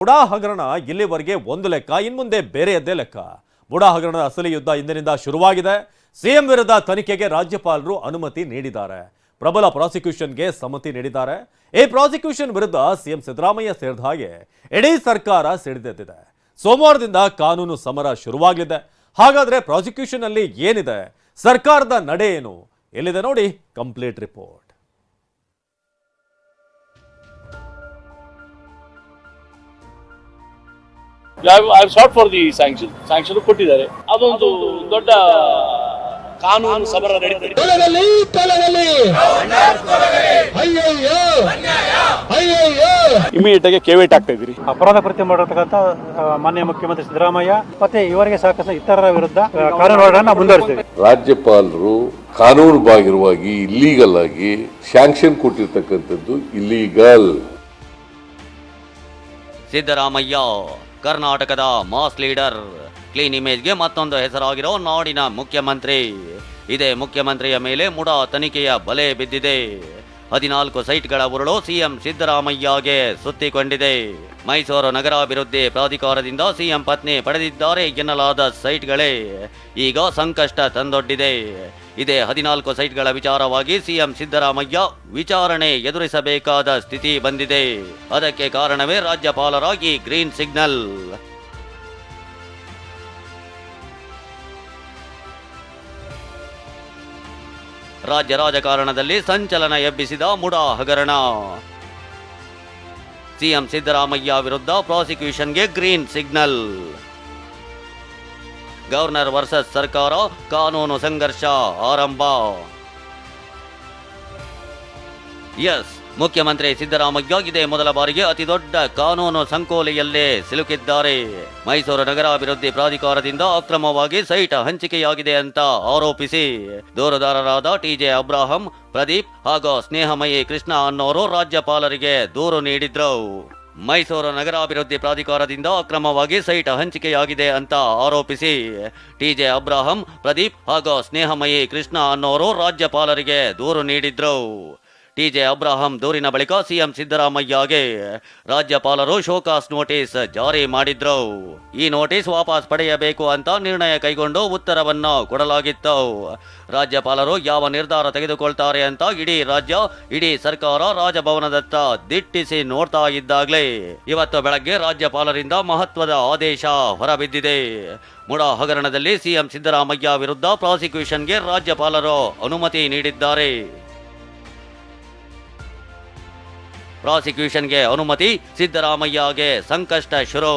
ಬುಡಾ ಹಗರಣ ಇಲ್ಲಿವರೆಗೆ ಒಂದು ಲೆಕ್ಕ, ಇನ್ಮುಂದೆ ಬೇರೆಯದ್ದೇ ಲೆಕ್ಕ. ಬುಡಾ ಹಗರಣದ ಅಸಲಿ ಯುದ್ಧ ಇಂದಿನಿಂದ ಶುರುವಾಗಿದೆ. ಸಿಎಂ ವಿರುದ್ಧ ತನಿಖೆಗೆ ರಾಜ್ಯಪಾಲರು ಅನುಮತಿ ನೀಡಿದ್ದಾರೆ. ಪ್ರಬಲ ಪ್ರಾಸಿಕ್ಯೂಷನ್ಗೆ ಸಮ್ಮತಿ ನೀಡಿದ್ದಾರೆ. ಈ ಪ್ರಾಸಿಕ್ಯೂಷನ್ ವಿರುದ್ಧ ಸಿಎಂ ಸಿದ್ದರಾಮಯ್ಯ ಸೇರಿದ ಹಾಗೆ ಇಡೀ ಸರ್ಕಾರ ಸಿಡಿದೆದ್ದಿದೆ. ಸೋಮವಾರದಿಂದ ಕಾನೂನು ಸಮರ ಶುರುವಾಗಲಿದೆ. ಹಾಗಾದ್ರೆ ಪ್ರಾಸಿಕ್ಯೂಷನ್ ಅಲ್ಲಿ ಏನಿದೆ? ಸರ್ಕಾರದ ನಡೆ ಏನು? ಎಲ್ಲಿದೆ ನೋಡಿ, complete report. Short for the sanction sanction ಕೊಟ್ಟಿದ್ದಾರೆ. ಅದೊಂದು ದೊಡ್ಡ ಕಾನೂನು ಸಮರ ನಡೀತದೆ. ತೊಲಗಲಿ ತೊಲಗಲಿ ಅಯ್ಯಯ್ಯೋ. ಅಯ್ಯಯ್ಯೋ. ಇಮಿಡಿಯೇಟ್ ಆಗಿ ಕೇವೇಟ್ ಆಗ್ತಾ ಇದ್ರಿ ಅಪರಾಧ ಕೃತ್ಯ ಮಾಡಿರ್ತಕ್ಕಂಥ ಮಾನ್ಯ ಮುಖ್ಯಮಂತ್ರಿ ಸಿದ್ದರಾಮಯ್ಯ ಮತ್ತೆ ಇವರಿಗೆ ಸಾಕಷ್ಟು ಇತರರ ವಿರುದ್ಧ ಕಾನೂನು ಹೋರಾಟವನ್ನು ಮುಂದುವರಿಸಿದೆ ರಾಜ್ಯಪಾಲರು ಕಾನೂನುಬಾಹಿರವಾಗಿ ಇಲ್ಲೀಗಲ್ ಆಗಿ ಸ್ಯಾಂಕ್ಷನ್ ಕೊಟ್ಟಿರ್ತಕ್ಕಂಥದ್ದು ಇಲ್ಲೀಗಲ್ ಸಿದ್ದರಾಮಯ್ಯ. ಕರ್ನಾಟಕದ ಮಾಸ್ ಲೀಡರ್, ಕ್ಲೀನ್ ಇಮೇಜ್ಗೆ ಮತ್ತೊಂದು ಹೆಸರಾಗಿರೋ ನಾಡಿನ ಮುಖ್ಯಮಂತ್ರಿ. ಇದೇ ಮುಖ್ಯಮಂತ್ರಿಯ ಮೇಲೆ ಮುಡಾ ತನಿಖೆಯ ಬಲೆ ಬಿದ್ದಿದೆ. ಹದಿನಾಲ್ಕು ಸೈಟ್ಗಳ ಉರುಳು ಸಿಎಂ ಸಿದ್ದರಾಮಯ್ಯಗೆ ಸುತ್ತಿಕೊಂಡಿದೆ. ಮೈಸೂರು ನಗರಾಭಿವೃದ್ಧಿ ಪ್ರಾಧಿಕಾರದಿಂದ ಸಿಎಂ ಪತ್ನಿ ಪಡೆದಿದ್ದಾರೆ ಎನ್ನಲಾದ ಸೈಟ್ಗಳೇ ಈಗ ಸಂಕಷ್ಟ ತಂದೊಡ್ಡಿದೆ. ಇದೇ ಹದಿನಾಲ್ಕು ಸೈಟ್ಗಳ ವಿಚಾರವಾಗಿ ಸಿಎಂ ಸಿದ್ದರಾಮಯ್ಯ ವಿಚಾರಣೆ ಎದುರಿಸಬೇಕಾದ ಸ್ಥಿತಿ ಬಂದಿದೆ. ಅದಕ್ಕೆ ಕಾರಣವೇ ರಾಜ್ಯಪಾಲರಾಗಿ ಗ್ರೀನ್ ಸಿಗ್ನಲ್. ರಾಜ್ಯ ರಾಜಕಾರಣದಲ್ಲಿ ಸಂಚಲನ ಎಬ್ಬಿಸಿದ ಮುಡಾ ಹಗರಣ. ಸಿಎಂ ಸಿದ್ದರಾಮಯ್ಯ ವಿರುದ್ಧ ಪ್ರಾಸಿಕ್ಯೂಷನ್ಗೆ ಗ್ರೀನ್ ಸಿಗ್ನಲ್. ಗವರ್ನರ್ ವರ್ಸಸ್ ಸರ್ಕಾರ ಕಾನೂನು ಸಂಘರ್ಷ ಆರಂಭ. ಎಸ್. ಮುಖ್ಯಮಂತ್ರಿ ಸಿದ್ದರಾಮಯ್ಯ ಮೊದಲ ಬಾರಿಗೆ ಅತಿ ದೊಡ್ಡ ಕಾನೂನು ಸಂಕೋಲೆಯಲ್ಲೇ ಸಿಲುಕಿದ್ದಾರೆ. ಮೈಸೂರು ನಗರಾಭಿವೃದ್ಧಿ ಪ್ರಾಧಿಕಾರದಿಂದ ಅಕ್ರಮವಾಗಿ ಸೈಟ್ ಹಂಚಿಕೆಯಾಗಿದೆ ಅಂತ ಆರೋಪಿಸಿ ದೂರುದಾರರಾದ ಟಿಜೆ ಅಬ್ರಾಹಂ, ಪ್ರದೀಪ್ ಹಾಗೂ ಸ್ನೇಹಮಯಿ ಕೃಷ್ಣ ಅನ್ನೋರು ರಾಜ್ಯಪಾಲರಿಗೆ ದೂರು ನೀಡಿದ್ರು. ಮೈಸೂರು ನಗರಾಭಿವೃದ್ಧಿ ಪ್ರಾಧಿಕಾರದಿಂದ ಅಕ್ರಮವಾಗಿ ಸೈಟ್ ಹಂಚಿಕೆಯಾಗಿದೆ ಅಂತ ಆರೋಪಿಸಿ ಟಿಜೆ ಅಬ್ರಾಹಂ, ಪ್ರದೀಪ್ ಹಾಗೂ ಸ್ನೇಹಮಯಿ ಕೃಷ್ಣ ಅನ್ನೋರು ರಾಜ್ಯಪಾಲರಿಗೆ ದೂರು ನೀಡಿದ್ರು. ಟಿಜೆ ಅಬ್ರಾಹಂ ದೂರಿನ ಬಳಿಕ ಸಿಎಂ ಸಿದ್ದರಾಮಯ್ಯಗೆ ರಾಜ್ಯಪಾಲರು ಶೋಕಾಸ್ ನೋಟಿಸ್ ಜಾರಿ ಮಾಡಿದ್ರು. ಈ ನೋಟಿಸ್ ವಾಪಸ್ ಪಡೆಯಬೇಕು ಅಂತ ನಿರ್ಣಯ ಕೈಗೊಂಡು ಉತ್ತರವನ್ನು ಕೊಡಲಾಗಿತ್ತು. ರಾಜ್ಯಪಾಲರು ಯಾವ ನಿರ್ಧಾರ ತೆಗೆದುಕೊಳ್ತಾರೆ ಅಂತ ಇಡೀ ರಾಜ್ಯ, ಇಡೀ ಸರ್ಕಾರ ರಾಜಭವನದತ್ತ ದಿಟ್ಟಿಸಿ ನೋಡ್ತಾ ಇದ್ದಾಗಲೇ. ಇವತ್ತು ಬೆಳಗ್ಗೆ ರಾಜ್ಯಪಾಲರಿಂದ ಮಹತ್ವದ ಆದೇಶ ಹೊರಬಿದ್ದಿದೆ. ಮುಡ ಹಗರಣದಲ್ಲಿ ಸಿಎಂ ಸಿದ್ದರಾಮಯ್ಯ ವಿರುದ್ಧ ಪ್ರಾಸಿಕ್ಯೂಷನ್ಗೆ ರಾಜ್ಯಪಾಲರು ಅನುಮತಿ ನೀಡಿದ್ದಾರೆ. ಪ್ರಾಸಿಕ್ಯೂಷನ್ಗೆ ಅನುಮತಿ ಸಿದ್ದರಾಮಯ್ಯಗೆ ಸಂಕಷ್ಟ ಶುರು.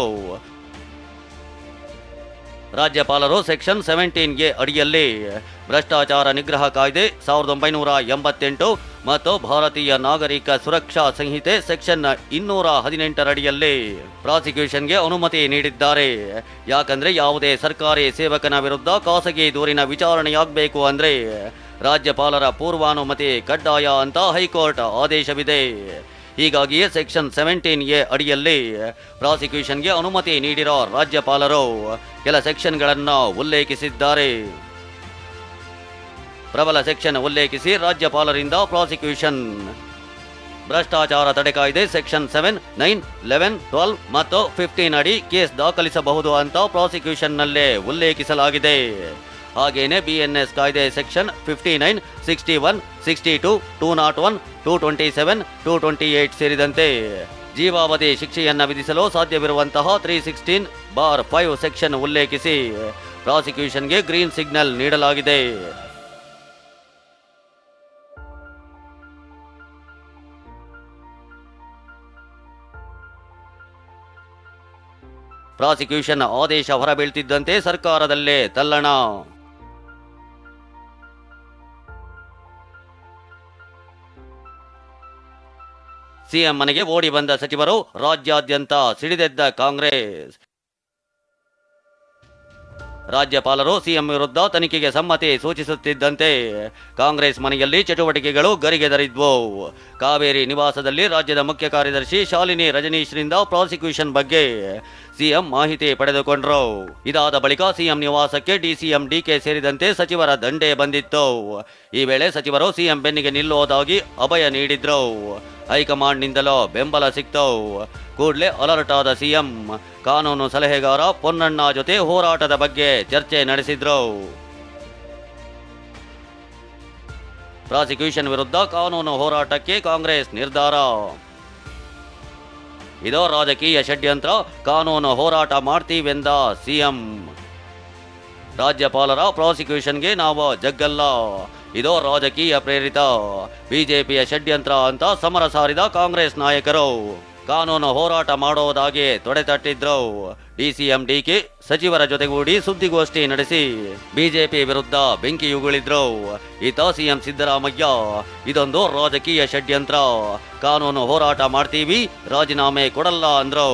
ರಾಜ್ಯಪಾಲರು ಸೆಕ್ಷನ್ ಸೆವೆಂಟೀನ್ಗೆ ಅಡಿಯಲ್ಲಿ. ಭ್ರಷ್ಟಾಚಾರ ನಿಗ್ರಹ ಕಾಯ್ದೆ ಸಾವಿರದ ಒಂಬೈನೂರ ಎಂಬತ್ತೆಂಟು ಮತ್ತು ಭಾರತೀಯ ನಾಗರಿಕ ಸುರಕ್ಷಾ ಸಂಹಿತೆ ಸೆಕ್ಷನ್ ಇನ್ನೂರ ಹದಿನೆಂಟರಡಿಯಲ್ಲಿ ಪ್ರಾಸಿಕ್ಯೂಷನ್ಗೆ ಅನುಮತಿ ನೀಡಿದ್ದಾರೆ. ಯಾಕಂದ್ರೆ ಯಾವುದೇ ಸರ್ಕಾರಿ ಸೇವಕನ ವಿರುದ್ಧ ಖಾಸಗಿ ದೂರಿನ ವಿಚಾರಣೆಯಾಗಬೇಕು ಅಂದ್ರೆ ರಾಜ್ಯಪಾಲರ ಪೂರ್ವಾನುಮತಿ ಕಡ್ಡಾಯ ಅಂತ ಹೈಕೋರ್ಟ್ ಆದೇಶವಿದೆ. ಹೀಗಾಗಿಯೇ ಸೆಕ್ಷನ್ ಸೆವೆಂಟೀನ್ ಎ ಅಡಿಯಲ್ಲಿ ಪ್ರಾಸಿಕ್ಯೂಷನ್ಗೆ ಅನುಮತಿ ನೀಡಿರೋ ರಾಜ್ಯಪಾಲರು ಕೆಲ ಸೆಕ್ಷನ್ಗಳನ್ನು ಉಲ್ಲೇಖಿಸಿದ್ದಾರೆ. ಪ್ರಬಲ ಸೆಕ್ಷನ್ ಉಲ್ಲೇಖಿಸಿ ರಾಜ್ಯಪಾಲರಿಂದ ಪ್ರಾಸಿಕ್ಯೂಷನ್. ಭ್ರಷ್ಟಾಚಾರ ತಡೆ ಕಾಯ್ದೆ section seven, nine, eleven twelve ಮತ್ತು ಫಿಫ್ಟೀನ್ ಅಡಿ ಕೇಸ್ ದಾಖಲಿಸಬಹುದು ಅಂತ ಪ್ರಾಸಿಕ್ಯೂಷನ್ನಲ್ಲೇ ಉಲ್ಲೇಖಿಸಲಾಗಿದೆ. ಹಾಗೇನೆ ಎಸ್ ಕಾಯ್ದೆ section fifty nine sixty one sixty two two nought one two twenty seven two twenty eight ಸೇರಿದಂತೆ ಜೀವಾವಧಿ ಶಿಕ್ಷೆಯನ್ನು ವಿಧಿಸಲು ಸಾಧ್ಯವಿರುವಂತಹ three sixteen bar five section ಉಲ್ಲೇಖಿಸಿ ಪ್ರಾಸಿಕ್ಯೂಷನ್ಗೆ ಗ್ರೀನ್ ಸಿಗ್ನಲ್ ನೀಡಲಾಗಿದೆ. ಪ್ರಾಸಿಕ್ಯೂಷನ್ ಆದೇಶ ಹೊರಬೀಳ್ತಿದ್ದಂತೆ ಸರ್ಕಾರದಲ್ಲೇ ತಲ್ಲಣ. ಸಿಎಂ ಮನೆಗೆ ಓಡಿ ಬಂದ ಸಚಿವರು ರಾಜ್ಯಾದ್ಯಂತ ಸಿಡಿದೆದ್ದ ಕಾಂಗ್ರೆಸ್. ರಾಜ್ಯಪಾಲರು ಸಿಎಂ ವಿರುದ್ಧ ತನಿಖೆಗೆ ಸಮ್ಮತಿ ಸೂಚಿಸುತ್ತಿದ್ದಂತೆ ಕಾಂಗ್ರೆಸ್ ಮನೆಯಲ್ಲಿ ಚಟುವಟಿಕೆಗಳು ಗರಿಗೆದರಿದ್ವು ಕಾವೇರಿ ನಿವಾಸದಲ್ಲಿ ರಾಜ್ಯದ ಮುಖ್ಯ ಕಾರ್ಯದರ್ಶಿ ಶಾಲಿನಿ ರಜನೀಶ್ರಿಂದ ಪ್ರಾಸಿಕ್ಯೂಷನ್ ಬಗ್ಗೆ ಸಿಎಂ ಮಾಹಿತಿ ಪಡೆದುಕೊಂಡ್ರು. ಇದಾದ ಬಳಿಕ ಸಿಎಂ ನಿವಾಸಕ್ಕೆ ಡಿಸಿಎಂ ಡಿಕೆ ಸೇರಿದಂತೆ ಸಚಿವರ ದಂಡೆ ಬಂದಿತ್ತು. ಈ ವೇಳೆ ಸಚಿವರು ಸಿಎಂ ಬೆನ್ನಿಗೆ ನಿಲ್ಲುವುದಾಗಿ ಅಭಯ ನೀಡಿದ್ರು. ಹೈಕಮಾಂಡ್ನಿಂದಲೂ ಬೆಂಬಲ ಸಿಕ್ತವು ಕೂಡಲೇ ಅಲರ್ಟ್ ಆದ ಸಿಎಂ ಕಾನೂನು ಸಲಹೆಗಾರ ಪೊನ್ನಣ್ಣ ಜೊತೆ ಹೋರಾಟದ ಬಗ್ಗೆ ಚರ್ಚೆ ನಡೆಸಿದ್ರು. ಪ್ರಾಸಿಕ್ಯೂಷನ್ ವಿರುದ್ಧ ಕಾನೂನು ಹೋರಾಟಕ್ಕೆ ಕಾಂಗ್ರೆಸ್ ನಿರ್ಧಾರ. ಇದೋ ರಾಜಕೀಯ ಷಡ್ಯಂತ್ರ, ಕಾನೂನು ಹೋರಾಟ ಮಾಡ್ತೀವೆಂದ ಸಿಎಂ. ರಾಜ್ಯಪಾಲರ ಪ್ರಾಸಿಕ್ಯೂಷನ್ಗೆ ನಾವು ಜಗ್ಗಲ್ಲ. ಇದೋ ರಾಜಕೀಯ ಪ್ರೇರಿತ, ಬಿಜೆಪಿಯ ಷಡ್ಯಂತ್ರ ಅಂತ ಸಮರ ಸಾರಿದ ಕಾಂಗ್ರೆಸ್ ನಾಯಕರು. ಕಾನೂನು ಹೋರಾಟ ಮಾಡೋದಾಗಿ ತೊಡೆತಟ್ಟಿದ್ರು ಡಿಸಿಎಂ ಡಿಕೆ ಸಚಿವರ ಜೊತೆಗೂಡಿ ಸುದ್ದಿಗೋಷ್ಠಿ ನಡೆಸಿ ಬಿಜೆಪಿ ವಿರುದ್ಧ ಬೆಂಕಿಯುಗುಳಿದ್ರು ಈತ ಸಿಎಂ ಸಿದ್ದರಾಮಯ್ಯ, ಇದೊಂದು ರಾಜಕೀಯ ಷಡ್ಯಂತ್ರ. ಕಾನೂನು ಹೋರಾಟ ಮಾಡ್ತೀವಿ, ರಾಜೀನಾಮೆ ಕೊಡಲ್ಲ ಅಂದ್ರು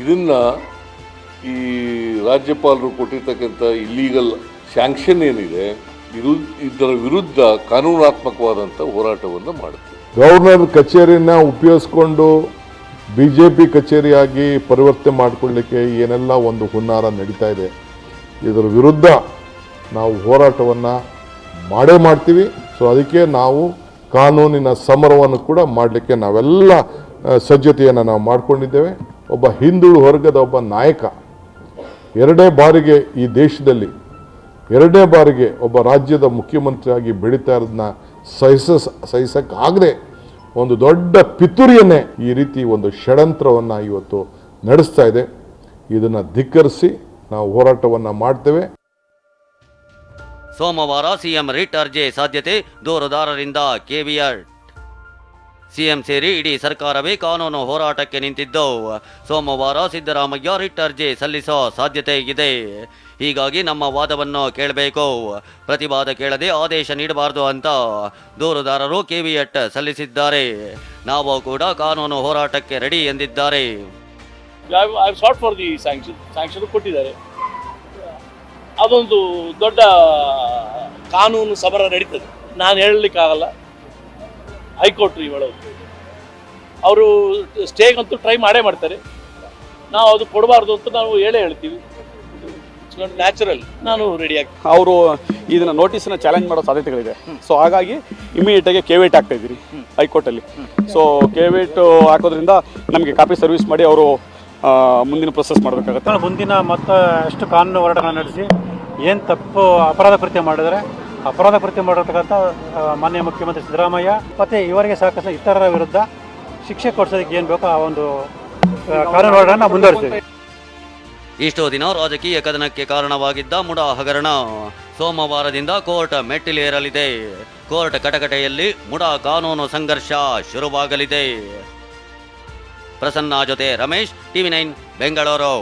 ಇದನ್ನ ಈ ರಾಜ್ಯಪಾಲರು ಕೊಟ್ಟಿರ್ತಕ್ಕಂಥ ಇಲ್ಲೀಗಲ್ ಸ್ಯಾಂಕ್ಷನ್ ಏನಿದೆ, ಇದು ಇದರ ವಿರುದ್ಧ ಕಾನೂನಾತ್ಮಕವಾದಂಥ ಹೋರಾಟವನ್ನು ಮಾಡುತ್ತೆ. ಗವರ್ನರ್ ಕಚೇರಿನ ಉಪಯೋಗಿಸ್ಕೊಂಡು ಬಿ ಜೆ ಪಿ ಕಚೇರಿಯಾಗಿ ಪರಿವರ್ತನೆ ಮಾಡಿಕೊಳ್ಳಿಕ್ಕೆ ಏನೆಲ್ಲ ಒಂದು ಹುನ್ನಾರ ನಡೀತಾ ಇದೆ, ಇದರ ವಿರುದ್ಧ ನಾವು ಹೋರಾಟವನ್ನು ಮಾಡೇ ಮಾಡ್ತೀವಿ. ಸೊ ಅದಕ್ಕೆ ನಾವು ಕಾನೂನಿನ ಸಮರವನ್ನು ಕೂಡ ಮಾಡಲಿಕ್ಕೆ ನಾವೆಲ್ಲ ಸಜ್ಜತೆಯನ್ನು ನಾವು ಮಾಡಿಕೊಂಡಿದ್ದೇವೆ. ಒಬ್ಬ ಹಿಂದುಳು ವರ್ಗದ ಒಬ್ಬ ನಾಯಕ ಎರಡೇ ಬಾರಿಗೆ ಈ ದೇಶದಲ್ಲಿ, ಎರಡೇ ಬಾರಿಗೆ ಒಬ್ಬ ರಾಜ್ಯದ ಮುಖ್ಯಮಂತ್ರಿಯಾಗಿ ಬೆಳೀತಾ ಇರೋದನ್ನ ಸಹಿಸ ಸಹಿಸಕ್ಕಾಗದೆ ಒಂದು ದೊಡ್ಡ ಪಿತುರಿಯನ್ನೇ ಈ ರೀತಿ ಒಂದು ಷಡ್ಯಂತ್ರವನ್ನು ಇವತ್ತು ನಡೆಸ್ತಾ ಇದೆ. ಇದನ್ನು ಧಿಕ್ಕರಿಸಿ ನಾವು ಹೋರಾಟವನ್ನು ಮಾಡ್ತೇವೆ. ಸೋಮವಾರ ಸಿಎಂ ರಿಟ್ ಅರ್ಜಿ ಸಾಧ್ಯತೆ, ದೂರುದಾರರಿಂದ ಕೆವಿಯರ್ ಸಿಎಂ ಸೇರಿ ಇಡೀ ಸರ್ಕಾರವೇ ಕಾನೂನು ಹೋರಾಟಕ್ಕೆ ನಿಂತಿದ್ದವು. ಸೋಮವಾರ ಸಿದ್ದರಾಮಯ್ಯ ರಿಟ್ ಅರ್ಜಿ ಸಲ್ಲಿಸೋ ಸಾಧ್ಯತೆ ಇದೆ. ಹೀಗಾಗಿ ನಮ್ಮ ವಾದವನ್ನು ಕೇಳಬೇಕು. ಪ್ರತಿವಾದ ಕೇಳದೆ ಆದೇಶ ನೀಡಬಾರದು ಅಂತ ದೂರುದಾರರು ಕೆವಿಯಟ್ ಸಲ್ಲಿಸಿದ್ದಾರೆ. ನಾವು ಕೂಡ ಕಾನೂನು ಹೋರಾಟಕ್ಕೆ ರೆಡಿ ಎಂದಿದ್ದಾರೆ. ಕೊಟ್ಟಿದ್ದಾರೆ. ಅದೊಂದು ದೊಡ್ಡ ಕಾನೂನು ಸಮರ ನಡೀತದೆ. ನಾನು ಹೇಳಲಿಕ್ಕಾಗಲ್ಲ. ಹೈಕೋರ್ಟ್ ಇವಳು. ಅವರು ಸ್ಟೇಗಂತೂ ಟ್ರೈ ಮಾಡೇ ಮಾಡ್ತಾರೆ. ನಾವು ಅದು ಕೊಡಬಾರ್ದು ಅಂತ ನಾವು ಹೇಳೇ ಹೇಳ್ತೀವಿ. ನ್ಯಾಚುರಲ್ ನಾನು ರೆಡಿ ಆಗಿ ಅವರು ಇದನ್ನ ನೋಟಿಸ್ನ ಚಾಲೆಂಜ್ ಮಾಡೋ ಸಾಧ್ಯತೆಗಳಿದೆ. ಸೊ ಹಾಗಾಗಿ ಇಮಿಡಿಯೇಟ್ ಆಗಿ ಕೇವೇಟ್ ಹಾಕ್ತಾ ಇದ್ದೀರಿ ಹೈಕೋರ್ಟಲ್ಲಿ. ಸೊ ಕೇವೇಟ್ ಹಾಕೋದ್ರಿಂದ ನಮಗೆ ಕಾಪಿ ಸರ್ವಿಸ್ ಮಾಡಿ ಅವರು ಮುಂದಿನ ಪ್ರೊಸೆಸ್ ಮಾಡಬೇಕಾಗತ್ತೆ. ಮುಂದಿನ ಮತ್ತೆ ಎಷ್ಟು ಕಾನೂನು ಹೋರಾಟಗಳನ್ನು ನಡೆಸಿ ಏನು ತಪ್ಪು ಅಪರಾಧ ಕೃತ್ಯ ಮಾಡಿದರೆ ಅಪರಾಧ ಕೃತ್ಯ ಮಾಡಿರ್ತಕ್ಕಂಥ ಮಾನ್ಯ ಮುಖ್ಯಮಂತ್ರಿ ಸಿದ್ದರಾಮಯ್ಯ ಮತ್ತು ಇವರಿಗೆ ಸಾಕಷ್ಟು ಇತರರ ವಿರುದ್ಧ ಶಿಕ್ಷೆ ಕೊಡಿಸೋದಕ್ಕೆ ಏನು ಬೇಕೋ ಆ ಒಂದು ಕಾನೂನು ಮುಂದುವರಿಸ್ತೀವಿ ಇಷ್ಟು ದಿನ ರಾಜಕೀಯ ಕದನಕ್ಕೆ ಕಾರಣವಾಗಿದ್ದ ಮುಡಾ ಹಗರಣ. ಸೋಮವಾರದಿಂದ ಕೋರ್ಟ್ ಮೆಟ್ಟಿಲೇರಲಿದೆ. ಕೋರ್ಟ್ ಕಟಕಟೆಯಲ್ಲಿ ಮುಡಾ ಕಾನೂನು ಸಂಘರ್ಷ ಶುರುವಾಗಲಿದೆ. ಪ್ರಸನ್ನ ಜೊತೆ ರಮೇಶ್, ಟಿವಿ ನೈನ್, ಬೆಂಗಳೂರು.